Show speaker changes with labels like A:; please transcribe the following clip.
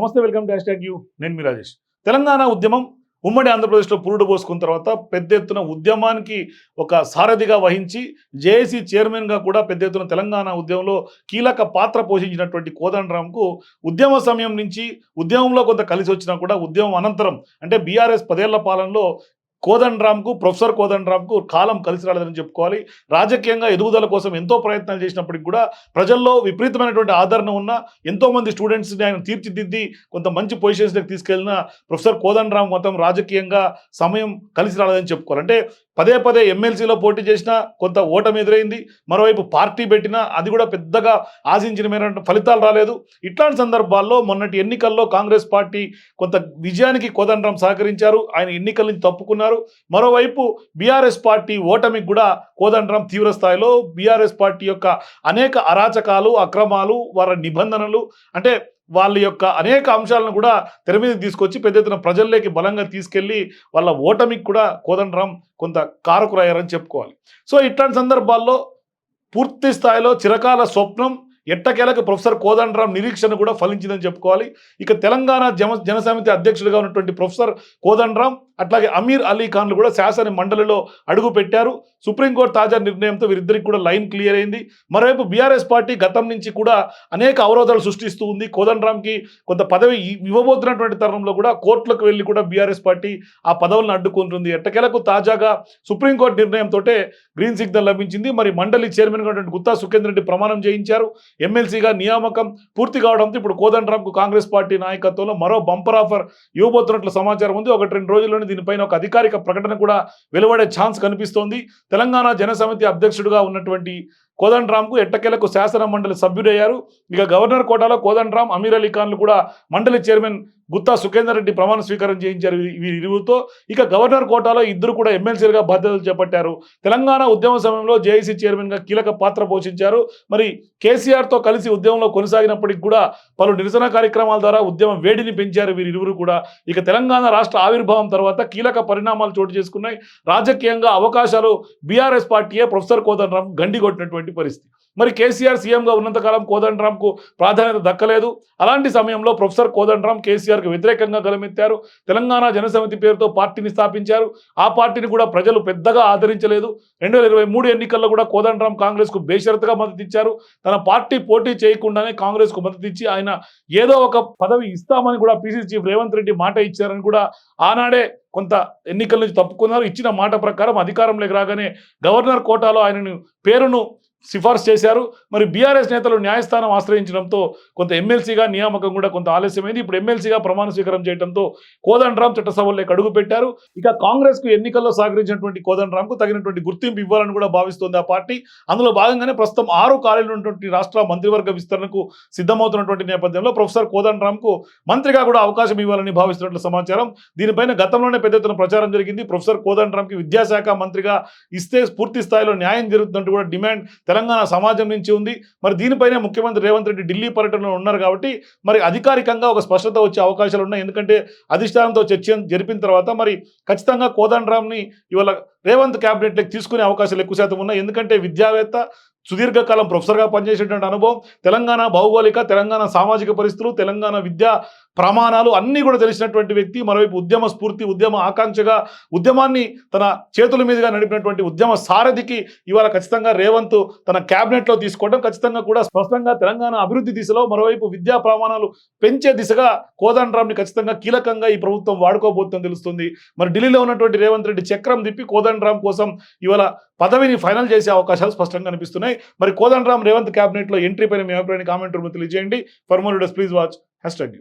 A: నమస్తే welcome to hash tag U. నేను మీ రాజేష్. తెలంగాణ ఉద్యమం ఉమ్మడి ఆంధ్రప్రదేశ్లో పురుడు పోసుకున్న తర్వాత పెద్ద ఎత్తున ఉద్యమానికి ఒక సారథిగా వహించి జేఏసీ చైర్మన్గా కూడా పెద్ద ఎత్తున తెలంగాణ ఉద్యమంలో కీలక పాత్ర పోషించినటువంటి కోదండరాంకు ఉద్యమ సమయం నుంచి ఉద్యమంలో కొంత కలిసి వచ్చినా కూడా ఉద్యమం అనంతరం అంటే బీఆర్ఎస్ పదేళ్ళ పాలనలో కోదండరామ్కు ప్రొఫెసర్ కోదండరామ్కు కాలం కలిసి రాలేదని చెప్పుకోవాలి. రాజకీయంగా ఎదుగుదల కోసం ఎంతో ప్రయత్నాలు చేసినప్పటికి కూడా ప్రజల్లో విపరీతమైనటువంటి ఆదరణ ఉన్న ఎంతో మంది స్టూడెంట్స్ని ఆయన తీర్చిదిద్ది కొంత మంచి పొజిషన్స్కి తీసుకెళ్ళిన ప్రొఫెసర్ కోదండరామ్ మొత్తం రాజకీయంగా సమయం కలిసి రాలేదని చెప్పుకోవాలి. అంటే పదే పదే ఎమ్మెల్సీలో పోటీ చేసినా కొంత ఓటమి ఎదురైంది. మరోవైపు పార్టీ పెట్టినా అది కూడా పెద్దగా ఆశించిన మేర ఫలితాలు రాలేదు. ఇట్లాంటి సందర్భాల్లో మొన్నటి ఎన్నికల్లో కాంగ్రెస్ పార్టీ కొంత విజయానికి కోదండరాం సహకరించారు. ఆయన ఎన్నికల నుంచి తప్పుకున్నారు. మరోవైపు బీఆర్ఎస్ పార్టీ ఓటమికి కూడా కోదండరాం తీవ్ర స్థాయిలో బీఆర్ఎస్ పార్టీ యొక్క అనేక అరాచకాలు అక్రమాలు వారి నిబంధనలు అంటే వాళ్ళ యొక్క అనేక అంశాలను కూడా తెర మీద తీసుకొచ్చి పెద్ద ఎత్తున ప్రజల్లోకి బలంగా తీసుకెళ్ళి వాళ్ళ ఓటమికి కూడా కోదండరాం కొంత కారకురయ్యారని చెప్పుకోవాలి. సో ఇట్లాంటి సందర్భాల్లో పూర్తి స్థాయిలో చిరకాల స్వప్నం ఎట్టకేలకు ప్రొఫెసర్ కోదండరాం నిరీక్షణ కూడా ఫలించిందని చెప్పుకోవాలి. ఇక తెలంగాణ జన జనసమితి అధ్యక్షుడిగా ఉన్నటువంటి ప్రొఫెసర్ కోదండరాం అట్లాగే అమీర్ అలీ ఖాన్లు కూడా శాసన మండలిలో అడుగు పెట్టారు. సుప్రీంకోర్టు తాజా నిర్ణయంతో వీరిద్దరికి కూడా లైన్ క్లియర్ అయింది. మరోవైపు బీఆర్ఎస్ పార్టీ గతం నుంచి కూడా అనేక అవరోధాలు సృష్టిస్తూ ఉంది. కోదండరాంకి కొంత పదవి ఇవ్వబోతున్నటువంటి తరుణంలో కూడా కోర్టులకు వెళ్ళి కూడా బీఆర్ఎస్ పార్టీ ఆ పదవులను అడ్డుకుంటుంది. ఎట్టకేలకు తాజాగా సుప్రీంకోర్టు నిర్ణయంతో గ్రీన్ సిగ్నల్ లభించింది. మరి మండలి చైర్మన్ ఉన్నటువంటి గుత్తా సుఖేందర్ రెడ్డి ప్రమాణం చేయించారు. ఎమ్మెల్సీగా నియామకం పూర్తి కావడంతో ఇప్పుడు కోదండరాంకు కాంగ్రెస్ పార్టీ నాయకత్వంలో మరో బంపర్ ఆఫర్ ఇవ్వబోతున్నట్లు సమాచారం ఉంది. ఒకటి రెండు రోజుల్లోనే దీనిపైన ఒక అధికారిక ప్రకటన కూడా వెలువడే ఛాన్స్ కనిపిస్తోంది. తెలంగాణ జనసమితి అధ్యక్షుడిగా ఉన్నటువంటి కోదండరాంకు ఎట్టకేలకు శాసన మండలి సభ్యుడయ్యారు. ఇక గవర్నర్ కోటాలో కోదండరాం అమీర్ అలీ ఖాన్లు కూడా మండలి చైర్మన్ గుత్తా సుఖేందర్ రెడ్డి ప్రమాణ స్వీకారం చేయించారు వీరి ఇరువుతో ఇక గవర్నర్ కోటాలో ఇద్దరు కూడా ఎమ్మెల్సీలుగా బాధ్యతలు చేపట్టారు. తెలంగాణ ఉద్యమ సమయంలో జేఏసీ చైర్మన్గా కీలక పాత్ర పోషించారు. మరి కేసీఆర్తో కలిసి ఉద్యమంలో కొనసాగినప్పటికి కూడా పలు నిరసన కార్యక్రమాల ద్వారా ఉద్యమం వేడిని పెంచారు వీరి ఇరువురు కూడా. ఇక తెలంగాణ రాష్ట్ర ఆవిర్భావం తర్వాత కీలక పరిణామాలు చోటు చేసుకున్నాయి. రాజకీయంగా అవకాశాలు బీఆర్ఎస్ పార్టీయే ప్రొఫెసర్ కోదండరామ్ గండి కొట్టినటువంటి పరిస్థితి. మరి కేసీఆర్ సీఎంగా ఉన్నంతకాలం కోదండరాంకు ప్రాధాన్యత దక్కలేదు. అలాంటి సమయంలో ప్రొఫెసర్ కోదండరాం కేసీఆర్కి వ్యతిరేకంగా గలమెత్తారు. తెలంగాణ జనసమితి పేరుతో పార్టీని స్థాపించారు. ఆ పార్టీని కూడా ప్రజలు పెద్దగా ఆదరించలేదు. రెండు వేల ఇరవై మూడు ఎన్నికల్లో కూడా కోదండరాం కాంగ్రెస్కు బేషరతుగా మద్దతు ఇచ్చారు. తన పార్టీ పోటీ చేయకుండానే కాంగ్రెస్కు మద్దతు ఇచ్చి ఆయన ఏదో ఒక పదవి ఇస్తామని కూడా పీసీసీ చీఫ్ రేవంత్ రెడ్డి మాట ఇచ్చారని కూడా ఆనాడే కొంత ఎన్నికల నుంచి తప్పుకున్నారు. ఇచ్చిన మాట ప్రకారం అధికారంలోకి రాగానే గవర్నర్ కోటాలో ఆయనను పేరును సిఫార్సు చేశారు. మరి బీఆర్ఎస్ నేతలు న్యాయస్థానం ఆశ్రయించడంతో కొంత ఎమ్మెల్సీగా నియామకం కూడా కొంత ఆలస్యమైంది. ఇప్పుడు ఎమ్మెల్సీగా ప్రమాణ స్వీకారం చేయడంతో కోదండరామ్ చట్టసభల్లోకి అడుగు పెట్టారు. ఇక కాంగ్రెస్కు ఎన్నికల్లో సహకరించినటువంటి కోదండరామ్కు తగినటువంటి గుర్తింపు ఇవ్వాలని కూడా భావిస్తోంది ఆ పార్టీ. అందులో భాగంగానే ప్రస్తుతం ఆరు ఖాళీలు ఉన్నటువంటి రాష్ట్ర మంత్రివర్గ విస్తరణకు సిద్ధమవుతున్నటువంటి నేపథ్యంలో ప్రొఫెసర్ కోదండరామ్కు మంత్రిగా కూడా అవకాశం ఇవ్వాలని భావిస్తున్నట్లు సమాచారం. దీనిపైన గతంలోనే పెద్ద ఎత్తున ప్రచారం జరిగింది. ప్రొఫెసర్ కోదండరామ్కి విద్యాశాఖ మంత్రిగా ఇస్తే పూర్తి స్థాయిలో న్యాయం జరుగుతున్నట్టు కూడా డిమాండ్ తెలంగాణ సమాజం నుంచి ఉంది. మరి దీనిపైనే ముఖ్యమంత్రి రేవంత్ రెడ్డి ఢిల్లీ పర్యటనలో ఉన్నారు కాబట్టి మరి అధికారికంగా ఒక స్పష్టత వచ్చే అవకాశాలు ఉన్నాయి. ఎందుకంటే అధిష్టానంతో చర్చ జరిపిన తర్వాత మరి ఖచ్చితంగా కోదండరామ్ని ఇవాళ రేవంత్ క్యాబినెట్లోకి తీసుకునే అవకాశాలు ఎక్కువ శాతం ఉన్నాయి. ఎందుకంటే విద్యావేత్త సుదీర్ఘకాలం ప్రొఫెసర్గా పనిచేసేటువంటి అనుభవం తెలంగాణ భౌగోళిక తెలంగాణ సామాజిక పరిస్థితులు తెలంగాణ విద్యా ప్రమాణాలు అన్నీ కూడా తెలిసినటువంటి వ్యక్తి మరోవైపు ఉద్యమ స్ఫూర్తి ఉద్యమ ఆకాంక్షగా ఉద్యమాన్ని తన చేతుల మీదుగా నడిపినటువంటి ఉద్యమ సారథికి ఇవాళ ఖచ్చితంగా రేవంత్ తన క్యాబినెట్లో తీసుకోవడం ఖచ్చితంగా కూడా స్పష్టంగా తెలంగాణ అభివృద్ధి దిశలో మరోవైపు విద్యా ప్రమాణాలు పెంచే దిశగా కోదండరామ్ని ఖచ్చితంగా కీలకంగా ఈ ప్రభుత్వం వాడుకోబోతుందని తెలుస్తుంది. మరి ఢిల్లీలో ఉన్నటువంటి రేవంత్ రెడ్డి చక్రం తిప్పి కోదండరామ్ కోసం ఇవాళ పదవిని ఫైనల్ చేసే అవకాశాలు స్పష్టంగా కనిపిస్తున్నాయి. మరి కోదండరామ్ రేవంత్ క్యాబినెట్లో ఎంట్రీ పైన మీ అభిప్రాయాన్ని కామెంట్ రూపంలో తెలియజేయండి. For more please watch. Hash tag